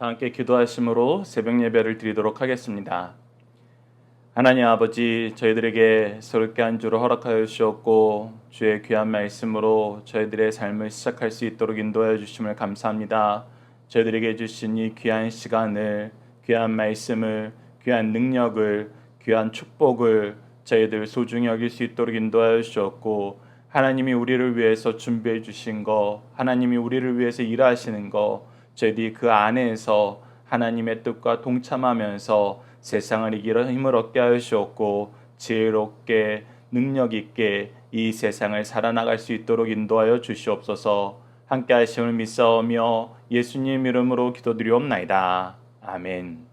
다 함께 기도하심으로 새벽 예배를 드리도록 하겠습니다. 하나님 아버지 저희들에게 새롭게 한 주를 허락하여 주셨고 주의 귀한 말씀으로 저희들의 삶을 시작할 수 있도록 인도하여 주심을 감사합니다. 저희들에게 주신 이 귀한 시간을 귀한 말씀을 귀한 능력을 귀한 축복을 저희들 소중히 여길 수 있도록 인도하여 주셨고 하나님이 우리를 위해서 준비해 주신 거 하나님이 우리를 위해서 일하시는 거 저희들이 그 안에서 하나님의 뜻과 동참하면서 세상을 이기려 힘을 얻게 주셨고 지혜롭게 능력 있게 이 세상을 살아나갈 수 있도록 인도하여 주시옵소서 함께 하심을 믿사오며 예수님 이름으로 기도드리옵나이다. 아멘.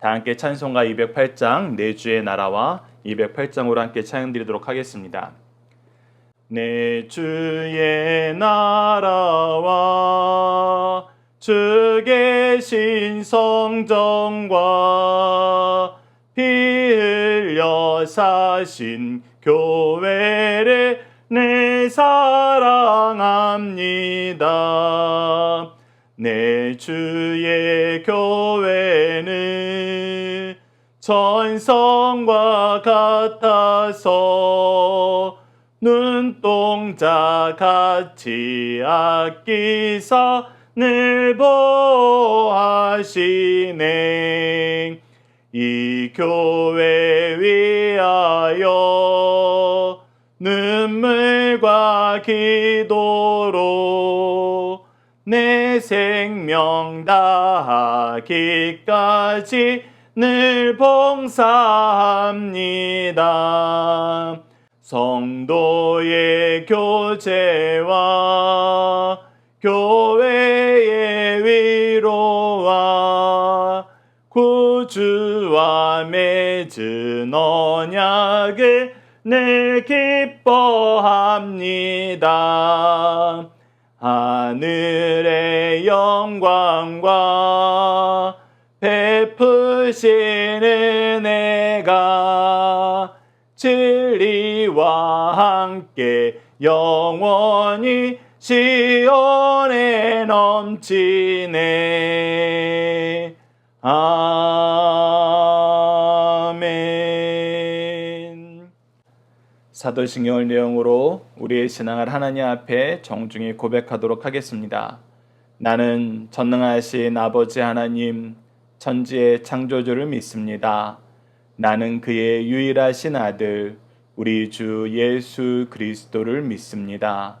다 함께 찬송가 208장 내 주의 나라와 208장으로 함께 찬양드리도록 하겠습니다. 내 주의 나라와 주 계신 성정과 피 흘려 사신 교회를 내 사랑합니다. 내 주의 교회는 천성과 같아서 눈동자 같이 아끼사 늘 보하시네 이 교회 위하여 눈물과 기도로 내 생명 다하기까지 늘 봉사합니다. 성도의 교제와 교회의 위로와 구주와 맺은 언약을 늘 기뻐합니다. 하늘의 영광과 베푸신 은혜가 진리와 함께 영원히 시온에 넘치네 아멘 사도신경을 내용으로 우리의 신앙을 하나님 앞에 정중히 고백하도록 하겠습니다. 나는 전능하신 아버지 하나님 천지의 창조주를 믿습니다. 나는 그의 유일하신 아들 우리 주 예수 그리스도를 믿습니다.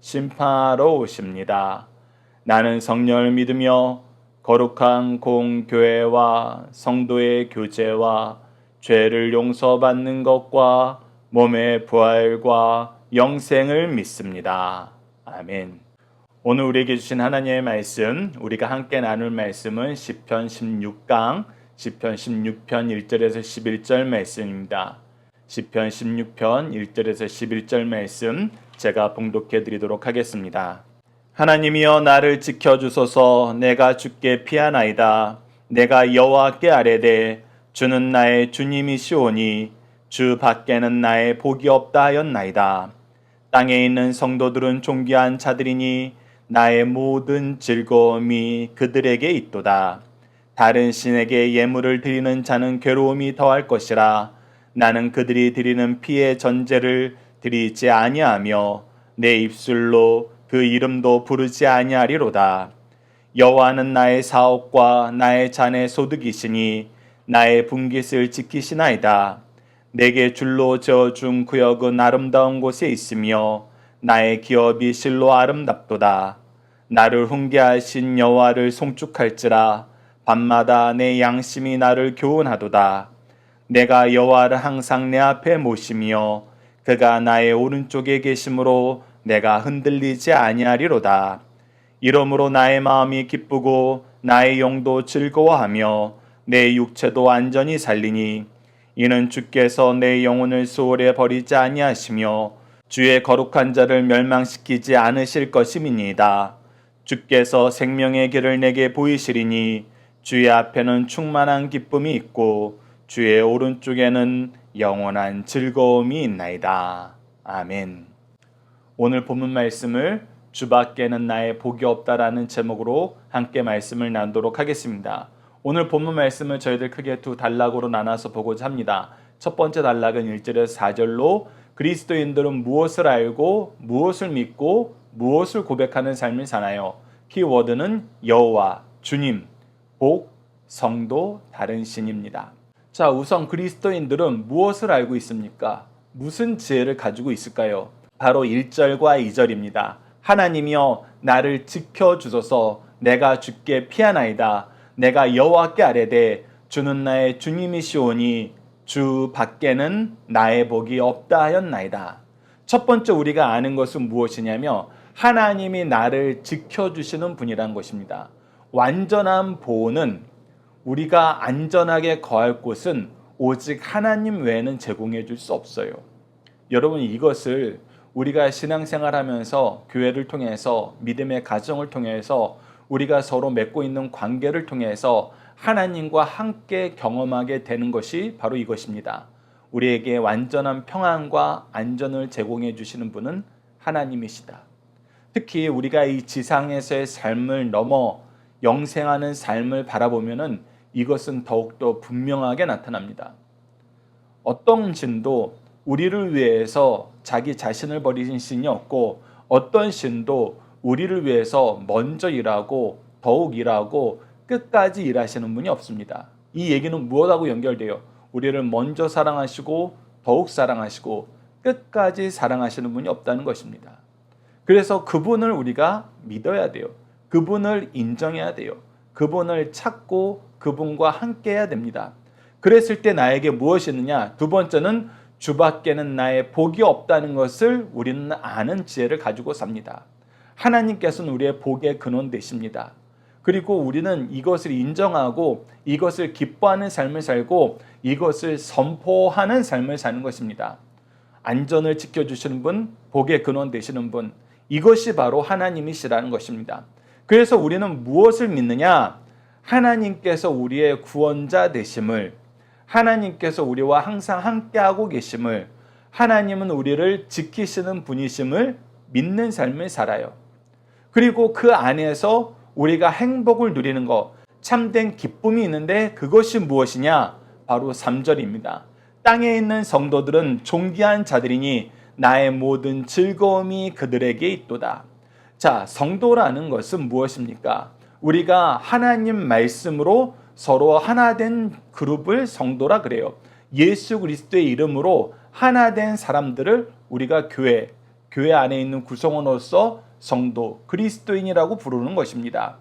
심판하러 오십니다. 나는 성령을 믿으며 거룩한 공교회와 성도의 교제와 죄를 용서받는 것과 몸의 부활과 영생을 믿습니다. 아멘. 오늘 우리에게 주신 하나님의 말씀, 우리가 함께 나눌 말씀은 시편 16강, 시편 16편 1절에서 11절 말씀입니다. 시편 16편 1절에서 11절 말씀 제가 봉독해 드리도록 하겠습니다. 하나님이여 나를 지켜 주소서 내가 주께 피하나이다. 내가 여호와께 아뢰되 주는 나의 주님이시오니 주 밖에는 나의 복이 없다 하였나이다. 땅에 있는 성도들은 존귀한 자들이니 나의 모든 즐거움이 그들에게 있도다. 다른 신에게 예물을 드리는 자는 괴로움이 더할 것이라. 나는 그들이 드리는 피의 전제를 드리지 아니하며 내 입술로 그 이름도 부르지 아니하리로다. 여호와는 나의 사업과 나의 잔의 소득이시니 나의 분깃을 지키시나이다. 내게 줄로 저어준 구역은 아름다운 곳에 있으며 나의 기업이 실로 아름답도다. 나를 훈계하신 여호와를 송축할지라 밤마다 내 양심이 나를 교훈하도다. 내가 여호와를 항상 내 앞에 모시며 그가 나의 오른쪽에 계심으로 내가 흔들리지 아니하리로다. 이러므로 나의 마음이 기쁘고 나의 영도 즐거워하며 내 육체도 안전히 살리니 이는 주께서 내 영혼을 소홀에 버리지 아니하시며 주의 거룩한 자를 멸망시키지 않으실 것임이니이다. 주께서 생명의 길을 내게 보이시리니 주의 앞에는 충만한 기쁨이 있고 주의 오른쪽에는 영원한 즐거움이 있나이다. 아멘. 오늘 본문 말씀을 주밖에는 나의 복이 없다라는 제목으로 함께 말씀을 나누도록 하겠습니다. 오늘 본문 말씀을 저희들 크게 두 단락으로 나눠서 보고자 합니다. 첫 번째 단락은 1절에서 4절로 그리스도인들은 무엇을 알고 무엇을 믿고 무엇을 고백하는 삶을 사나요? 키워드는 여호와, 주님, 복, 성도, 다른 신입니다. 자, 우선 그리스도인들은 무엇을 알고 있습니까? 무슨 지혜를 가지고 있을까요? 바로 1절과 2절입니다. 하나님이여 나를 지켜 주소서 내가 주께 피하나이다. 내가 여호와께 아뢰되 주는 나의 주님이시오니 주 밖에는 나의 복이 없다 하였나이다. 첫 번째 우리가 아는 것은 무엇이냐며 하나님이 나를 지켜 주시는 분이란 것입니다. 완전한 보호는 우리가 안전하게 거할 곳은 오직 하나님 외에는 제공해 줄 수 없어요. 여러분 이것을 우리가 신앙생활 하면서 교회를 통해서 믿음의 가정을 통해서 우리가 서로 맺고 있는 관계를 통해서 하나님과 함께 경험하게 되는 것이 바로 이것입니다. 우리에게 완전한 평안과 안전을 제공해 주시는 분은 하나님이시다. 특히 우리가 이 지상에서의 삶을 넘어 영생하는 삶을 바라보면은 이것은 더욱더 분명하게 나타납니다. 어떤 신도 우리를 위해서 자기 자신을 버리신 신이 없고 어떤 신도 우리를 위해서 먼저 일하고 더욱 일하고 끝까지 일하시는 분이 없습니다. 이 얘기는 무엇하고 연결돼요? 우리를 먼저 사랑하시고 더욱 사랑하시고 끝까지 사랑하시는 분이 없다는 것입니다. 그래서 그분을 우리가 믿어야 돼요. 그분을 인정해야 돼요. 그분을 찾고 그분과 함께 해야 됩니다. 그랬을 때 나에게 무엇이 있느냐? 두 번째는 주밖에는 나의 복이 없다는 것을 우리는 아는 지혜를 가지고 삽니다. 하나님께서는 우리의 복의 근원 되십니다. 그리고 우리는 이것을 인정하고 이것을 기뻐하는 삶을 살고 이것을 선포하는 삶을 사는 것입니다. 안전을 지켜주시는 분, 복의 근원 되시는 분, 이것이 바로 하나님이시라는 것입니다. 그래서 우리는 무엇을 믿느냐? 하나님께서 우리의 구원자 되심을, 하나님께서 우리와 항상 함께하고 계심을, 하나님은 우리를 지키시는 분이심을 믿는 삶을 살아요. 그리고 그 안에서 우리가 행복을 누리는 것, 참된 기쁨이 있는데 그것이 무엇이냐? 바로 3절입니다. 땅에 있는 성도들은 존귀한 자들이니 나의 모든 즐거움이 그들에게 있도다. 자, 성도라는 것은 무엇입니까? 우리가 하나님 말씀으로 서로 하나 된 그룹을 성도라 그래요. 예수 그리스도의 이름으로 하나 된 사람들을 우리가 교회, 교회 안에 있는 구성원으로서 성도, 그리스도인이라고 부르는 것입니다.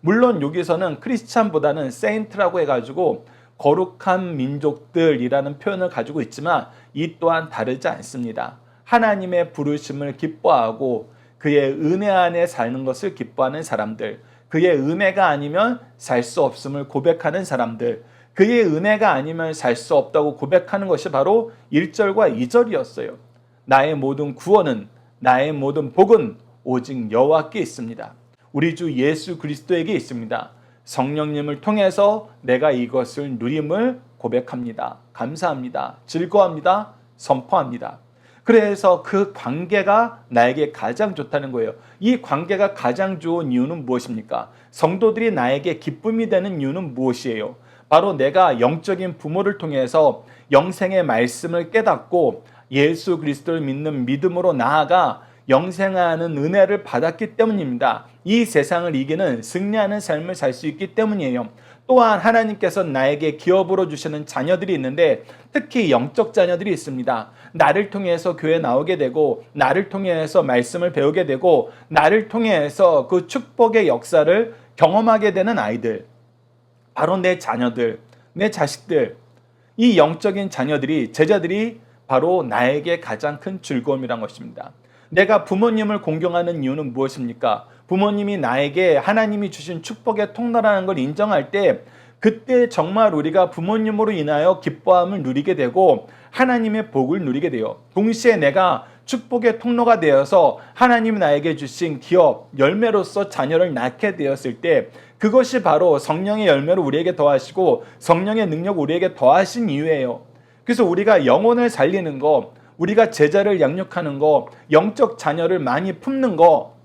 물론 여기서는 크리스찬보다는 세인트라고 해가지고 거룩한 민족들이라는 표현을 가지고 있지만 이 또한 다르지 않습니다. 하나님의 부르심을 기뻐하고 그의 은혜 안에 사는 것을 기뻐하는 사람들, 그의 은혜가 아니면 살 수 없음을 고백하는 사람들, 그의 은혜가 아니면 살 수 없다고 고백하는 것이 바로 1절과 2절이었어요. 나의 모든 구원은, 나의 모든 복은 오직 여호와께 있습니다. 우리 주 예수 그리스도에게 있습니다. 성령님을 통해서 내가 이것을 누림을 고백합니다. 감사합니다. 즐거워합니다. 선포합니다. 그래서 그 관계가 나에게 가장 좋다는 거예요. 이 관계가 가장 좋은 이유는 무엇입니까? 성도들이 나에게 기쁨이 되는 이유는 무엇이에요? 바로 내가 영적인 부모를 통해서 영생의 말씀을 깨닫고 예수 그리스도를 믿는 믿음으로 나아가 영생하는 은혜를 받았기 때문입니다. 이 세상을 이기는 승리하는 삶을 살 수 있기 때문이에요. 또한 하나님께서 나에게 기업으로 주시는 자녀들이 있는데 특히 영적 자녀들이 있습니다. 나를 통해서 교회 나오게 되고 나를 통해서 말씀을 배우게 되고 나를 통해서 그 축복의 역사를 경험하게 되는 아이들. 바로 내 자녀들, 내 자식들. 이 영적인 자녀들이 제자들이 바로 나에게 가장 큰 즐거움이란 것입니다. 내가 부모님을 공경하는 이유는 무엇입니까? 부모님이 나에게 하나님이 주신 축복의 통로라는 걸 인정할 때 그때 정말 우리가 부모님으로 인하여 기뻐함을 누리게 되고 하나님의 복을 누리게 돼요. 동시에 내가 축복의 통로가 되어서 하나님이 나에게 주신 기업, 열매로서 자녀를 낳게 되었을 때 그것이 바로 성령의 열매를 우리에게 더하시고 성령의 능력 우리에게 더하신 이유예요. 그래서 우리가 영혼을 살리는 거, 우리가 제자를 양육하는 거, 영적 자녀를 많이 품는 거,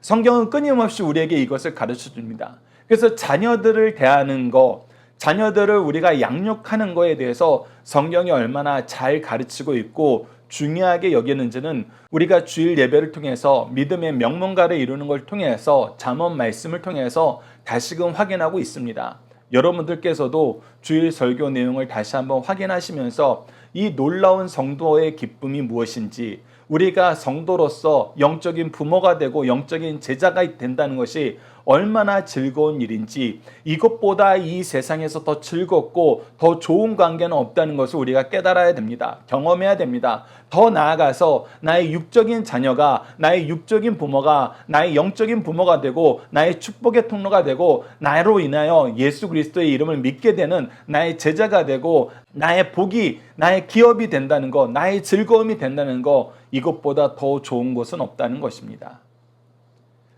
성경은 끊임없이 우리에게 이것을 가르쳐 줍니다. 그래서 자녀들을 대하는 거, 자녀들을 우리가 양육하는 거에 대해서 성경이 얼마나 잘 가르치고 있고 중요하게 여기는지는 우리가 주일 예배를 통해서 믿음의 명문가를 이루는 걸 통해서 잠언 말씀을 통해서 다시금 확인하고 있습니다. 여러분들께서도 주일 설교 내용을 다시 한번 확인하시면서 이 놀라운 성도의 기쁨이 무엇인지 우리가 성도로서 영적인 부모가 되고 영적인 제자가 된다는 것이 얼마나 즐거운 일인지 이것보다 이 세상에서 더 즐겁고 더 좋은 관계는 없다는 것을 우리가 깨달아야 됩니다. 경험해야 됩니다. 더 나아가서 나의 육적인 자녀가 나의 육적인 부모가 나의 영적인 부모가 되고 나의 축복의 통로가 되고 나로 인하여 예수 그리스도의 이름을 믿게 되는 나의 제자가 되고 나의 복이 나의 기업이 된다는 것, 나의 즐거움이 된다는 것 이것보다 더 좋은 것은 없다는 것입니다.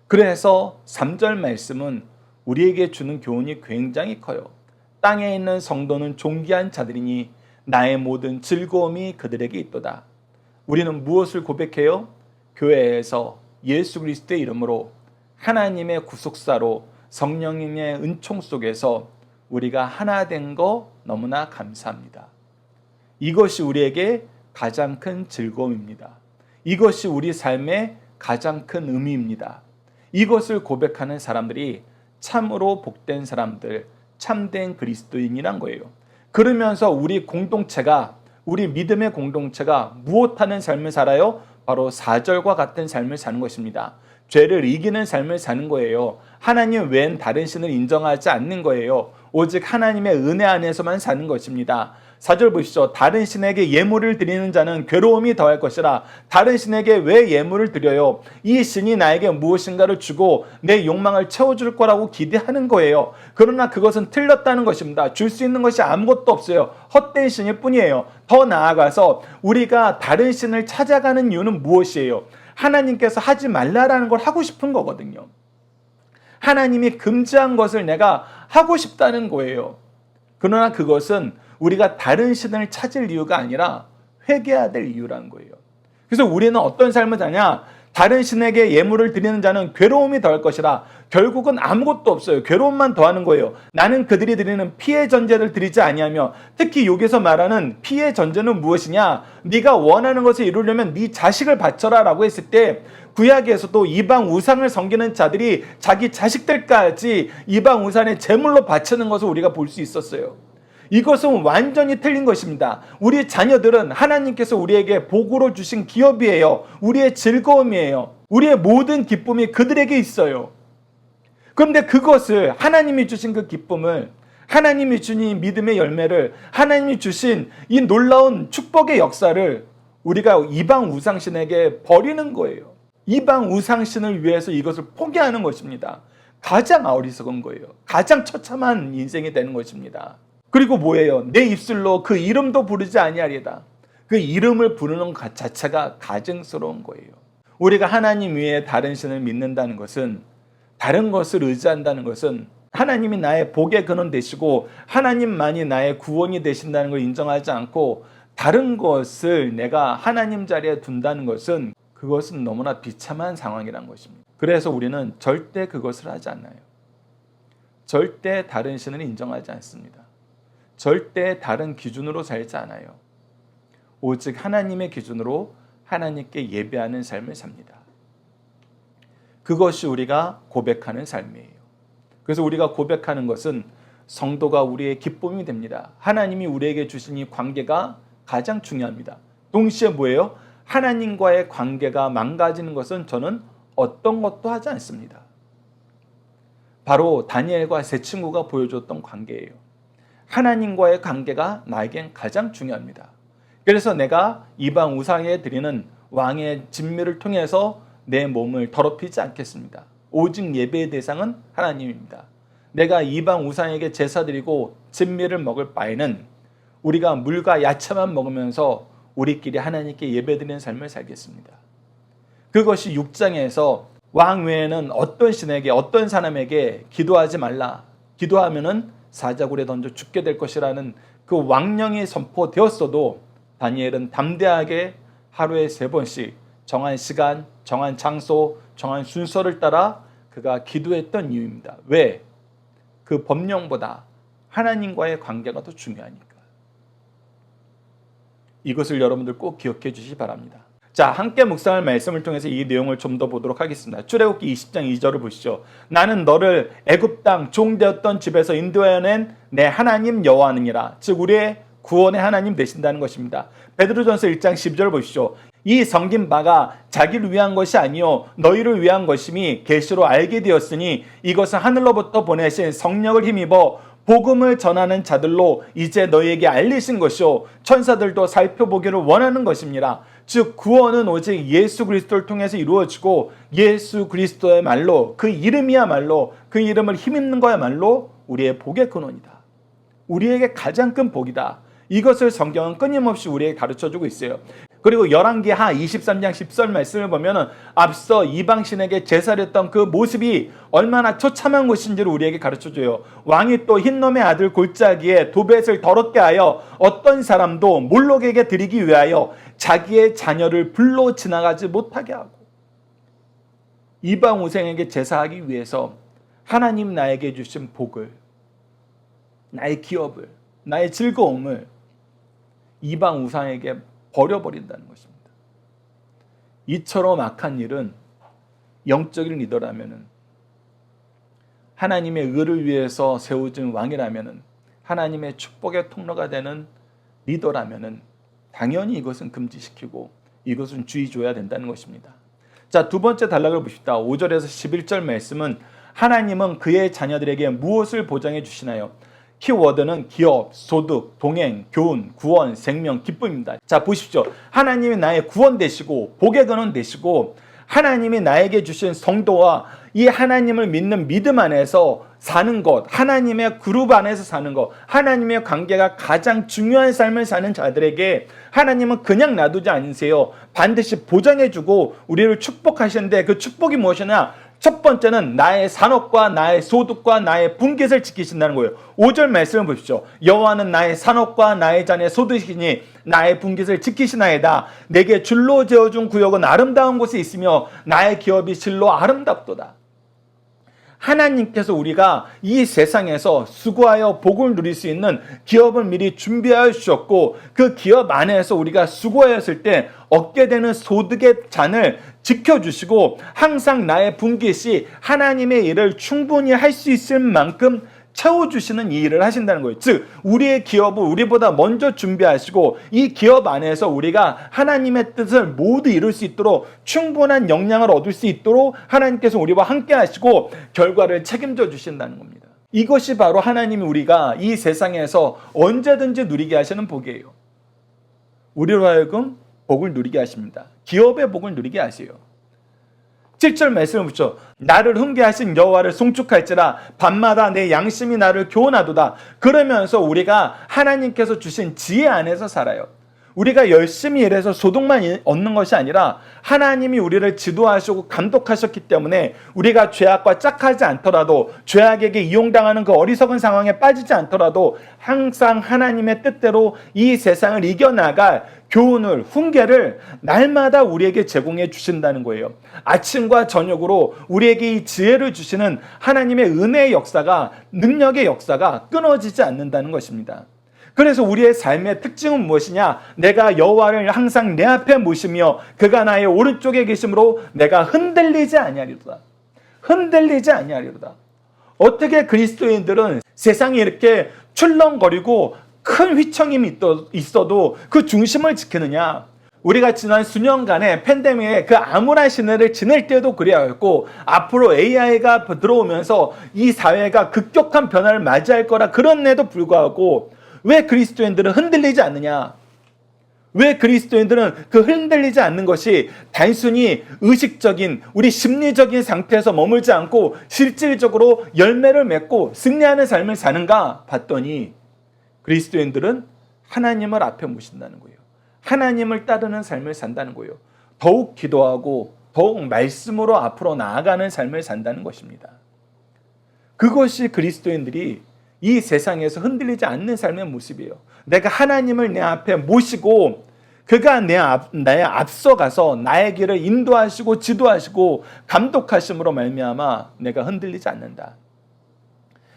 그래서 3절 말씀은 우리에게 주는 교훈이 굉장히 커요. 땅에 있는 성도는 존귀한 자들이니 나의 모든 즐거움이 그들에게 있도다. 우리는 무엇을 고백해요? 교회에서 예수 그리스도의 이름으로 하나님의 구속사로 성령님의 은총 속에서 우리가 하나 된 거 너무나 감사합니다. 이것이 우리에게 가장 큰 즐거움입니다. 이것이 우리 삶의 가장 큰 의미입니다. 이것을 고백하는 사람들이 참으로 복된 사람들, 참된 그리스도인이란 거예요. 그러면서 우리 공동체가 우리 믿음의 공동체가 무엇하는 삶을 살아요? 바로 사절과 같은 삶을 사는 것입니다. 죄를 이기는 삶을 사는 거예요. 하나님 외엔 다른 신을 인정하지 않는 거예요. 오직 하나님의 은혜 안에서만 사는 것입니다. 4절 보시죠. 다른 신에게 예물을 드리는 자는 괴로움이 더할 것이라. 다른 신에게 왜 예물을 드려요? 이 신이 나에게 무엇인가를 주고 내 욕망을 채워줄 거라고 기대하는 거예요. 그러나 그것은 틀렸다는 것입니다. 줄 수 있는 것이 아무것도 없어요. 헛된 신일 뿐이에요. 더 나아가서 우리가 다른 신을 찾아가는 이유는 무엇이에요? 하나님께서 하지 말라라는 걸 하고 싶은 거거든요. 하나님이 금지한 것을 내가 하고 싶다는 거예요. 그러나 그것은 우리가 다른 신을 찾을 이유가 아니라 회개해야 될 이유라는 거예요. 그래서 우리는 어떤 삶을 사냐? 다른 신에게 예물을 드리는 자는 괴로움이 더할 것이라 결국은 아무것도 없어요. 괴로움만 더하는 거예요. 나는 그들이 드리는 피해 전제를 드리지 아니하며 특히 여기서 말하는 피해 전제는 무엇이냐? 네가 원하는 것을 이루려면 네 자식을 바쳐라라고 했을 때 구약에서도 이방 우상을 섬기는 자들이 자기 자식들까지 이방 우상의 제물로 바치는 것을 우리가 볼 수 있었어요. 이것은 완전히 틀린 것입니다. 우리 자녀들은 하나님께서 우리에게 복으로 주신 기업이에요. 우리의 즐거움이에요. 우리의 모든 기쁨이 그들에게 있어요. 그런데 그것을 하나님이 주신 그 기쁨을 하나님이 주신 믿음의 열매를 하나님이 주신 이 놀라운 축복의 역사를 우리가 이방 우상신에게 버리는 거예요. 이방 우상신을 위해서 이것을 포기하는 것입니다. 가장 어리석은 거예요. 가장 처참한 인생이 되는 것입니다. 그리고 뭐예요? 내 입술로 그 이름도 부르지 아니하리다. 그 이름을 부르는 것 자체가 가증스러운 거예요. 우리가 하나님 외에 다른 신을 믿는다는 것은 다른 것을 의지한다는 것은 하나님이 나의 복의 근원 되시고 하나님만이 나의 구원이 되신다는 걸 인정하지 않고 다른 것을 내가 하나님 자리에 둔다는 것은 그것은 너무나 비참한 상황이란 것입니다. 그래서 우리는 절대 그것을 하지 않아요. 절대 다른 신을 인정하지 않습니다. 절대 다른 기준으로 살지 않아요. 오직 하나님의 기준으로 하나님께 예배하는 삶을 삽니다. 그것이 우리가 고백하는 삶이에요. 그래서 우리가 고백하는 것은 성도가 우리의 기쁨이 됩니다. 하나님이 우리에게 주신 이 관계가 가장 중요합니다. 동시에 뭐예요? 하나님과의 관계가 망가지는 것은 저는 어떤 것도 하지 않습니다. 바로 다니엘과 세 친구가 보여줬던 관계예요. 하나님과의 관계가 나에겐 가장 중요합니다. 그래서 내가 이방 우상에 드리는 왕의 진미를 통해서 내 몸을 더럽히지 않겠습니다. 오직 예배의 대상은 하나님입니다. 내가 이방 우상에게 제사드리고 진미를 먹을 바에는 우리가 물과 야채만 먹으면서 우리끼리 하나님께 예배드리는 삶을 살겠습니다. 그것이 6장에서 왕 외에는 어떤 신에게 어떤 사람에게 기도하지 말라. 기도하면은 사자굴에 던져 죽게 될 것이라는 그 왕령이 선포되었어도 다니엘은 담대하게 하루에 세 번씩 정한 시간, 정한 장소, 정한 순서를 따라 그가 기도했던 이유입니다. 왜? 그 법령보다 하나님과의 관계가 더 중요하니까. 이것을 여러분들 꼭 기억해 주시기 바랍니다. 자, 함께 묵상할 말씀을 통해서 이 내용을 좀 더 보도록 하겠습니다. 출애굽기 20장 2절을 보시죠. 나는 너를 애굽 땅 종되었던 집에서 인도해낸 내 하나님 여호와느니라. 즉 우리의 구원의 하나님 되신다는 것입니다. 베드로전서 1장 10절 보시죠. 이 성긴 바가 자기를 위한 것이 아니요 너희를 위한 것임이 계시로 알게 되었으니 이것은 하늘로부터 보내신 성령을 힘입어 복음을 전하는 자들로 이제 너희에게 알리신 것이요 천사들도 살펴보기를 원하는 것입니다. 즉 구원은 오직 예수 그리스도를 통해서 이루어지고 예수 그리스도의 말로 그 이름이야말로 그 이름을 힘입는 거야말로 우리의 복의 근원이다. 우리에게 가장 큰 복이다. 이것을 성경은 끊임없이 우리에게 가르쳐 주고 있어요. 그리고 열왕기하 23장 10절 말씀을 보면은 앞서 이방신에게 제사했던 그 모습이 얼마나 처참한 것인지를 우리에게 가르쳐 줘요. 왕이 또 흰놈의 아들 골짜기에 도벳을 더럽게 하여 어떤 사람도 몰록에게 드리기 위하여 자기의 자녀를 불로 지나가지 못하게 하고 이방 우생에게 제사하기 위해서 하나님 나에게 주신 복을 나의 기업을 나의 즐거움을 이방 우상에게 버려버린다는 것입니다. 이처럼 악한 일은 영적인 리더라면은 하나님의 의를 위해서 세워진 왕이라면은 하나님의 축복의 통로가 되는 리더라면은 당연히 이것은 금지시키고 이것은 주의 줘야 된다는 것입니다. 자, 두 번째 단락을 보십시다. 5절에서 11절 말씀은 하나님은 그의 자녀들에게 무엇을 보장해 주시나요? 키워드는 기업, 소득, 동행, 교훈, 구원, 생명, 기쁨입니다. 자, 보십시오. 하나님이 나의 구원 되시고, 복의 근원 되시고, 하나님이 나에게 주신 성도와 이 하나님을 믿는 믿음 안에서 사는 것, 하나님의 그룹 안에서 사는 것, 하나님의 관계가 가장 중요한 삶을 사는 자들에게 하나님은 그냥 놔두지 않으세요. 반드시 보장해주고 우리를 축복하시는데 그 축복이 무엇이냐? 첫 번째는 나의 산업과 나의 소득과 나의 분깃을 지키신다는 거예요. 5절 말씀을 보십시오. 여호와는 나의 산업과 나의 잔의 소득이니 나의 분깃을 지키시나이다. 내게 줄로 재어준 구역은 아름다운 곳에 있으며 나의 기업이 실로 아름답도다. 하나님께서 우리가 이 세상에서 수고하여 복을 누릴 수 있는 기업을 미리 준비하여 주셨고 그 기업 안에서 우리가 수고하였을 때 얻게 되는 소득의 잔을 지켜주시고 항상 나의 분깃이 하나님의 일을 충분히 할 수 있을 만큼 채워주시는 이 일을 하신다는 거예요. 즉, 우리의 기업을 우리보다 먼저 준비하시고 이 기업 안에서 우리가 하나님의 뜻을 모두 이룰 수 있도록 충분한 역량을 얻을 수 있도록 하나님께서 우리와 함께 하시고 결과를 책임져 주신다는 겁니다. 이것이 바로 하나님이 우리가 이 세상에서 언제든지 누리게 하시는 복이에요. 우리로 하여금 복을 누리게 하십니다. 기업의 복을 누리게 하세요. 7절 말씀을 붙여. 나를 훈계하신 여호와를 송축할지라 밤마다 내 양심이 나를 교훈하도다. 그러면서 우리가 하나님께서 주신 지혜 안에서 살아요 우리가 열심히 일해서 소득만 얻는 것이 아니라 하나님이 우리를 지도하시고 감독하셨기 때문에 우리가 죄악과 짝하지 않더라도 죄악에게 이용당하는 그 어리석은 상황에 빠지지 않더라도 항상 하나님의 뜻대로 이 세상을 이겨나갈 교훈을 훈계를 날마다 우리에게 제공해 주신다는 거예요. 아침과 저녁으로 우리에게 이 지혜를 주시는 하나님의 은혜의 역사가 능력의 역사가 끊어지지 않는다는 것입니다. 그래서 우리의 삶의 특징은 무엇이냐? 내가 여호와를 항상 내 앞에 모시며 그가 나의 오른쪽에 계심으로 내가 흔들리지 아니하리로다. 흔들리지 아니하리로다. 어떻게 그리스도인들은 세상에 이렇게 출렁거리고 큰 휘청임이 있어도 그 중심을 지키느냐? 우리가 지난 수년간의 팬데믹에 그 암울한 시대를 지낼 때도 그래야였고 앞으로 AI가 들어오면서 이 사회가 급격한 변화를 맞이할 거라 그런 데도 불구하고 왜 그리스도인들은 흔들리지 않느냐? 왜 그리스도인들은 그 흔들리지 않는 것이 단순히 의식적인 우리 심리적인 상태에서 머물지 않고 실질적으로 열매를 맺고 승리하는 삶을 사는가 봤더니 그리스도인들은 하나님을 앞에 모신다는 거예요. 하나님을 따르는 삶을 산다는 거예요. 더욱 기도하고 더욱 말씀으로 앞으로 나아가는 삶을 산다는 것입니다. 그것이 그리스도인들이 이 세상에서 흔들리지 않는 삶의 모습이에요. 내가 하나님을 내 앞에 모시고 그가 내 앞, 나의 앞서가서 나의 길을 인도하시고 지도하시고 감독하심으로 말미암아 내가 흔들리지 않는다.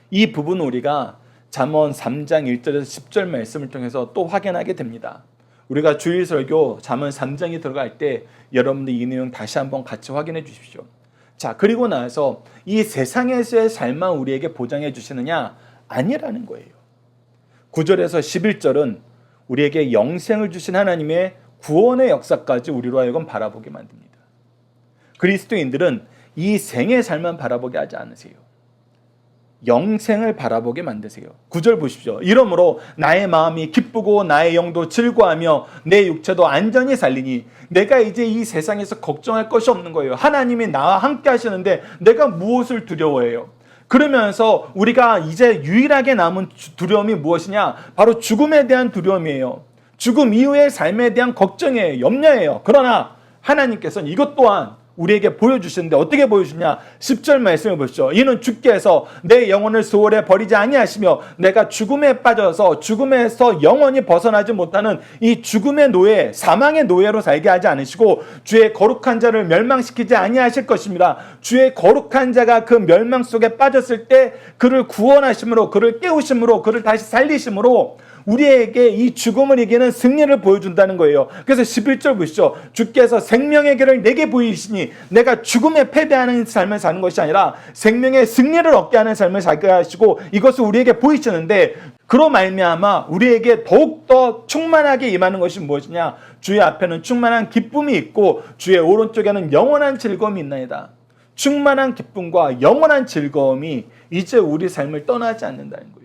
이 부분 우리가 잠언 3장 1절에서 10절 말씀을 통해서 또 확인하게 됩니다. 우리가 주일 설교 잠언 3장이 들어갈 때 여러분들 이 내용 다시 한번 같이 확인해 주십시오. 자, 그리고 나서 이 세상에서의 삶만 우리에게 보장해 주시느냐? 아니라는 거예요. 9절에서 11절은 우리에게 영생을 주신 하나님의 구원의 역사까지 우리로 하여금 바라보게 만듭니다. 그리스도인들은 이 생의 삶만 바라보게 하지 않으세요. 영생을 바라보게 만드세요. 구절 보십시오. 이러므로 나의 마음이 기쁘고 나의 영도 즐거하며 내 육체도 안전히 살리니 내가 이제 이 세상에서 걱정할 것이 없는 거예요. 하나님이 나와 함께 하시는데 내가 무엇을 두려워해요? 그러면서 우리가 이제 유일하게 남은 두려움이 무엇이냐? 바로 죽음에 대한 두려움이에요. 죽음 이후의 삶에 대한 걱정이에요. 염려예요. 그러나 하나님께서는 이것 또한 우리에게 보여주시는데 어떻게 보여주냐? 10절 말씀을 보시죠. 이는 주께 해서 내 영혼을 소홀에 버리지 아니하시며 내가 죽음에 빠져서 죽음에서 영원히 벗어나지 못하는 이 죽음의 노예, 사망의 노예로 살게 하지 않으시고 주의 거룩한 자를 멸망시키지 아니하실 것입니다. 주의 거룩한 자가 그 멸망 속에 빠졌을 때 그를 구원하심으로 그를 깨우심으로 그를 다시 살리심으로 우리에게 이 죽음을 이기는 승리를 보여준다는 거예요. 그래서 11절 보시죠. 주께서 생명의 길을 내게 보이시니 내가 죽음에 패배하는 삶을 사는 것이 아니라 생명의 승리를 얻게 하는 삶을 살게 하시고 이것을 우리에게 보이시는데 그로 말미암아 우리에게 더욱더 충만하게 임하는 것이 무엇이냐? 주의 앞에는 충만한 기쁨이 있고 주의 오른쪽에는 영원한 즐거움이 있나이다. 충만한 기쁨과 영원한 즐거움이 이제 우리 삶을 떠나지 않는다는 거예요.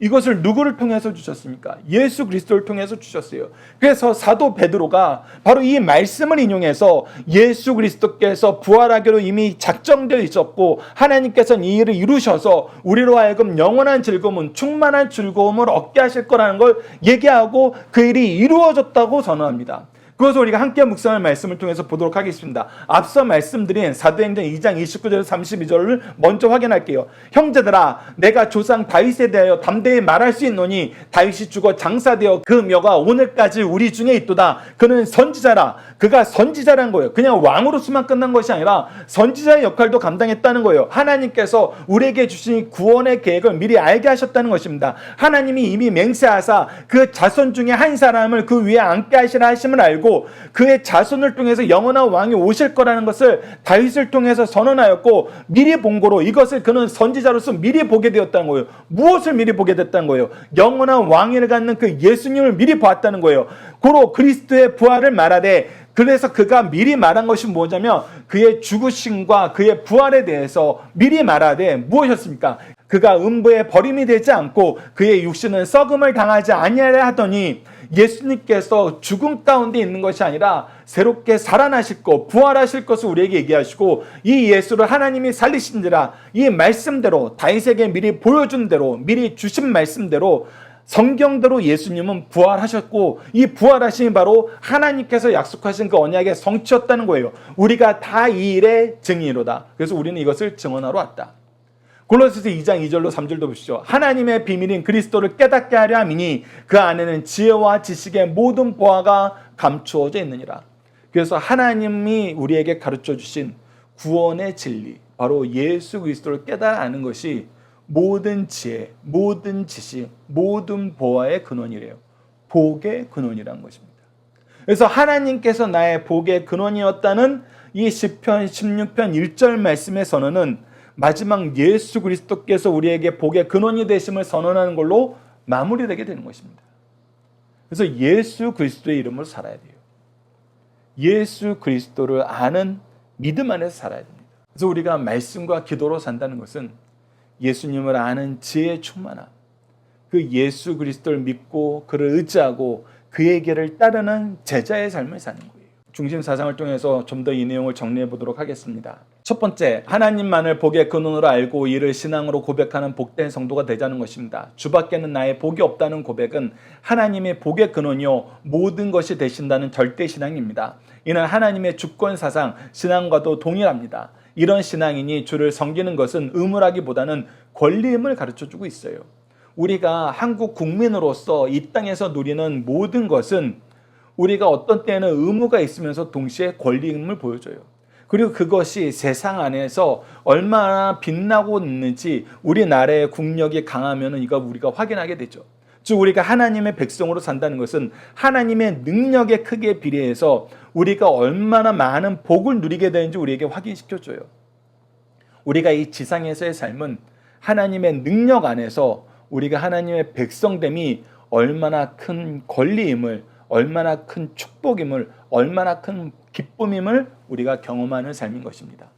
이것을 누구를 통해서 주셨습니까? 예수 그리스도를 통해서 주셨어요. 그래서 사도 베드로가 바로 이 말씀을 인용해서 예수 그리스도께서 부활하기로 이미 작정되어 있었고 하나님께서는 이 일을 이루셔서 우리로 하여금 영원한 즐거움은 충만한 즐거움을 얻게 하실 거라는 걸 얘기하고 그 일이 이루어졌다고 선언합니다. 그것을 우리가 함께 묵상할 말씀을 통해서 보도록 하겠습니다. 앞서 말씀드린 사도행전 2장 29절 32절을 먼저 확인할게요. 형제들아 내가 조상 다윗에 대하여 담대히 말할 수 있노니 다윗이 죽어 장사되어 그 묘가 오늘까지 우리 중에 있도다. 그는 선지자라. 그가 선지자란 거예요. 그냥 왕으로서만 끝난 것이 아니라 선지자의 역할도 감당했다는 거예요. 하나님께서 우리에게 주신 구원의 계획을 미리 알게 하셨다는 것입니다. 하나님이 이미 맹세하사 그 자손 중에 한 사람을 그 위에 앉게 하시라 하심을 알고 그의 자손을 통해서 영원한 왕이 오실 거라는 것을 다윗을 통해서 선언하였고 미리 본 거로 이것을 그는 선지자로서 미리 보게 되었다는 거예요. 무엇을 미리 보게 됐다는 거예요? 영원한 왕위를 갖는 그 예수님을 미리 보았다는 거예요. 고로 그리스도의 부활을 말하되 그래서 그가 미리 말한 것이 뭐냐면 그의 죽으심과 그의 부활에 대해서 미리 말하되 무엇이었습니까? 그가 음부에 버림이 되지 않고 그의 육신은 썩음을 당하지 아니하려 하더니 예수님께서 죽음 가운데 있는 것이 아니라 새롭게 살아나실 것, 부활하실 것을 우리에게 얘기하시고 이 예수를 하나님이 살리신지라 이 말씀대로 다윗에게 미리 보여준 대로 미리 주신 말씀대로 성경대로 예수님은 부활하셨고 이 부활하심이 바로 하나님께서 약속하신 그 언약의 성취였다는 거예요. 우리가 다 이 일의 증인이로다. 그래서 우리는 이것을 증언하러 왔다. 골로새서 2장 2절로 3절도 보시죠. 하나님의 비밀인 그리스도를 깨닫게 하려 함이니 그 안에는 지혜와 지식의 모든 보화가 감추어져 있느니라. 그래서 하나님이 우리에게 가르쳐 주신 구원의 진리, 바로 예수 그리스도를 깨달아 아는 것이 모든 지혜, 모든 지식, 모든 보화의 근원이래요. 복의 근원이란 것입니다. 그래서 하나님께서 나의 복의 근원이었다는 이 시편 16편 1절 말씀의 선언은 마지막 예수 그리스도께서 우리에게 복의 근원이 되심을 선언하는 걸로 마무리되게 되는 것입니다. 그래서 예수 그리스도의 이름으로 살아야 돼요. 예수 그리스도를 아는 믿음 안에서 살아야 됩니다. 그래서 우리가 말씀과 기도로 산다는 것은 예수님을 아는 지혜의 충만함, 그 예수 그리스도를 믿고 그를 의지하고 그의 길을 따르는 제자의 삶을 사는 거예요. 중심 사상을 통해서 좀 더 이 내용을 정리해 보도록 하겠습니다. 첫 번째, 하나님만을 복의 근원으로 알고 이를 신앙으로 고백하는 복된 성도가 되자는 것입니다. 주밖에는 나의 복이 없다는 고백은 하나님의 복의 근원이요 모든 것이 되신다는 절대 신앙입니다. 이는 하나님의 주권 사상 신앙과도 동일합니다. 이런 신앙이니 주를 섬기는 것은 의무라기보다는 권리임을 가르쳐 주고 있어요. 우리가 한국 국민으로서 이 땅에서 누리는 모든 것은 우리가 어떤 때는 의무가 있으면서 동시에 권리임을 보여줘요. 그리고 그것이 세상 안에서 얼마나 빛나고 있는지 우리나라의 국력이 강하면 이거 우리가 확인하게 되죠. 즉 우리가 하나님의 백성으로 산다는 것은 하나님의 능력의 크기에 비례해서 우리가 얼마나 많은 복을 누리게 되는지 우리에게 확인시켜 줘요. 우리가 이 지상에서의 삶은 하나님의 능력 안에서 우리가 하나님의 백성됨이 얼마나 큰 권리임을 얼마나 큰 축복임을 얼마나 큰 기쁨임을 우리가 경험하는 삶인 것입니다.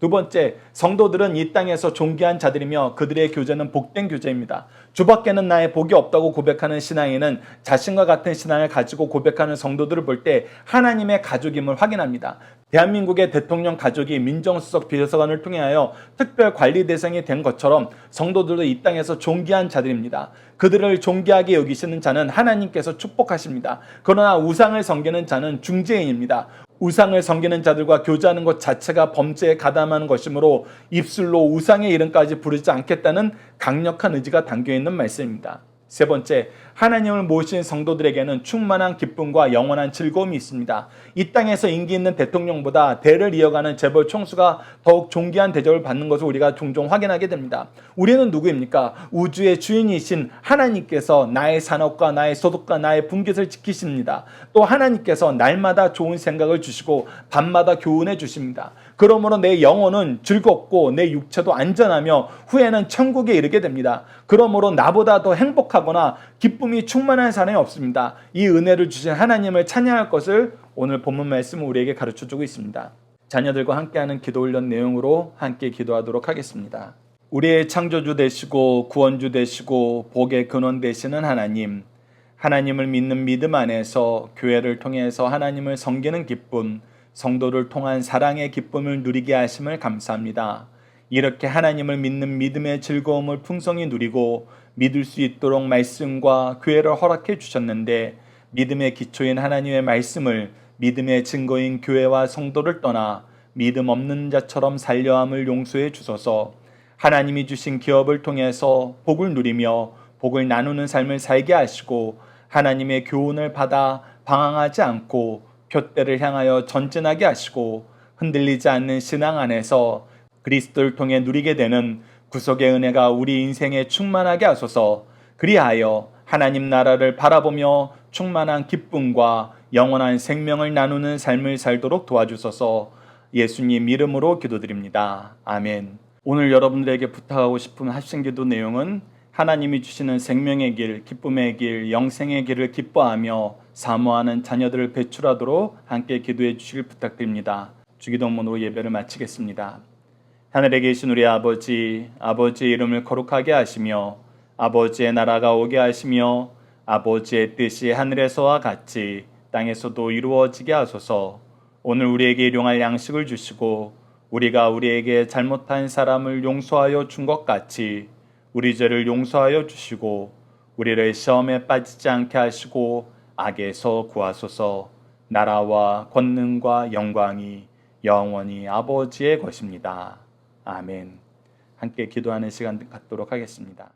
두 번째, 성도들은 이 땅에서 존귀한 자들이며 그들의 교제는 복된 교제입니다. 주밖에는 나의 복이 없다고 고백하는 신앙인은 자신과 같은 신앙을 가지고 고백하는 성도들을 볼 때 하나님의 가족임을 확인합니다. 대한민국의 대통령 가족이 민정수석 비서관을 통하여 특별 관리 대상이 된 것처럼 성도들도 이 땅에서 존귀한 자들입니다. 그들을 존귀하게 여기시는 자는 하나님께서 축복하십니다. 그러나 우상을 섬기는 자는 중재인입니다. 우상을 섬기는 자들과 교제하는 것 자체가 범죄에 가담하는 것이므로 입술로 우상의 이름까지 부르지 않겠다는 강력한 의지가 담겨 있는 말씀입니다. 세 번째, 하나님을 모신 성도들에게는 충만한 기쁨과 영원한 즐거움이 있습니다. 이 땅에서 인기 있는 대통령보다 대를 이어가는 재벌 총수가 더욱 존귀한 대접을 받는 것을 우리가 종종 확인하게 됩니다. 우리는 누구입니까? 우주의 주인이신 하나님께서 나의 산업과 나의 소득과 나의 분깃을 지키십니다. 또 하나님께서 날마다 좋은 생각을 주시고 밤마다 교훈해 주십니다. 그러므로 내 영혼은 즐겁고 내 육체도 안전하며 후에는 천국에 이르게 됩니다. 그러므로 나보다 더 행복하거나 기쁨이 충만한 사람이 없습니다. 이 은혜를 주신 하나님을 찬양할 것을 오늘 본문 말씀은 우리에게 가르쳐 주고 있습니다. 자녀들과 함께하는 기도 훈련 내용으로 함께 기도하도록 하겠습니다. 우리의 창조주 되시고 구원주 되시고 복의 근원 되시는 하나님, 하나님을 믿는 믿음 안에서 교회를 통해서 하나님을 섬기는 기쁨, 성도를 통한 사랑의 기쁨을 누리게 하심을 감사합니다. 이렇게 하나님을 믿는 믿음의 즐거움을 풍성히 누리고 믿을 수 있도록 말씀과 교회를 허락해 주셨는데 믿음의 기초인 하나님의 말씀을 믿음의 증거인 교회와 성도를 떠나 믿음 없는 자처럼 살려함을 용서해 주소서. 하나님이 주신 기업을 통해서 복을 누리며 복을 나누는 삶을 살게 하시고 하나님의 교훈을 받아 방황하지 않고 표대를 향하여 전진하게 하시고 흔들리지 않는 신앙 안에서 그리스도를 통해 누리게 되는 구속의 은혜가 우리 인생에 충만하게 하소서 그리하여 하나님 나라를 바라보며 충만한 기쁨과 영원한 생명을 나누는 삶을 살도록 도와주소서 예수님 이름으로 기도드립니다. 아멘. 오늘 여러분들에게 부탁하고 싶은 합심 기도 내용은 하나님이 주시는 생명의 길, 기쁨의 길, 영생의 길을 기뻐하며 사모하는 자녀들을 배출하도록 함께 기도해 주시길 부탁드립니다. 주기도문으로 예배를 마치겠습니다. 하늘에 계신 우리 아버지, 아버지의 이름을 거룩하게 하시며 아버지의 나라가 오게 하시며 아버지의 뜻이 하늘에서와 같이 땅에서도 이루어지게 하소서. 오늘 우리에게 일용할 양식을 주시고 우리가 우리에게 잘못한 사람을 용서하여 준 것 같이 우리 죄를 용서하여 주시고 우리를 시험에 빠지지 않게 하시고 악에서 구하소서 나라와 권능과 영광이 영원히 아버지의 것입니다. 아멘. 함께 기도하는 시간 갖도록 하겠습니다.